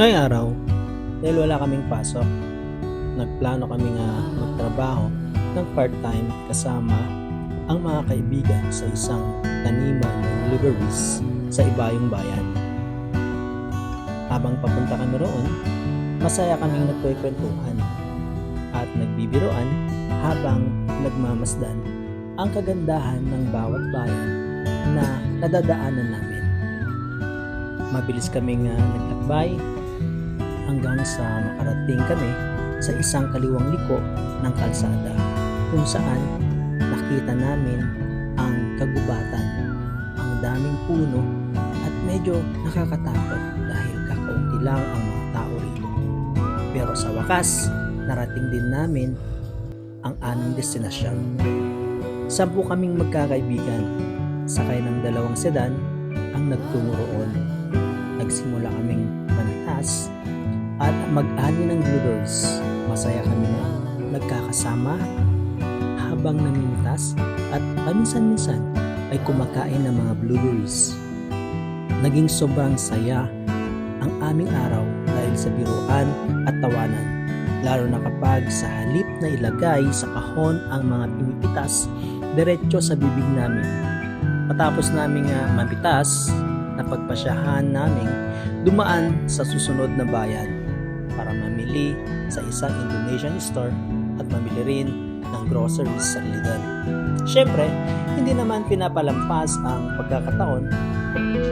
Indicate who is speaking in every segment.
Speaker 1: Ngayong araw, dahil wala kaming pasok, nagplano kami nga magtrabaho ng part-time kasama ang mga kaibigan sa isang taniman ng blueberries sa Ibayong Bayan. Habang papunta kami roon, masaya kaming nagkwekwentuhan at nagbibiroan habang nagmamasdan ang kagandahan ng bawat bayan na nadadaanan namin. Mabilis kaming uh, naglakbay hanggang sa makarating kami sa isang kaliwang liko ng kalsada kung saan nakita namin ang kagubatan, ang daming puno at medyo nakakatakot dahil kakaunti lang ang mga tao rito. Pero sa wakas, narating din namin ang aming destinasyon. Sampu kaming magkakaibigan, sakay ng dalawang sedan ang nagtungo roon. Nagsimula mag-ani ng blueberries. Masaya kami na nagkakasama habang namintas at paminsan-minsan ay kumakain ng mga blueberries. Naging sobrang saya ang aming araw dahil sa biruan at tawanan. Lalo na kapag sa halip na ilagay sa kahon ang mga pinipitas diretso sa bibig namin. Matapos namin nga mapitas, napagpasyahan namin dumaan sa susunod na bayan para mamili sa isang Indonesian store at mamili rin ng groceries sa Lidl. Siyempre, hindi naman pinapalampas ang pagkakataon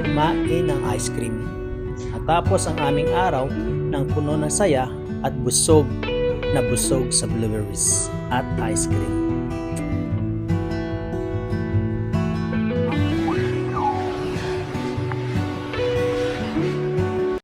Speaker 1: kumain ng ice cream. At tapos ang aming araw ng puno ng saya at busog na busog sa blueberries at ice cream.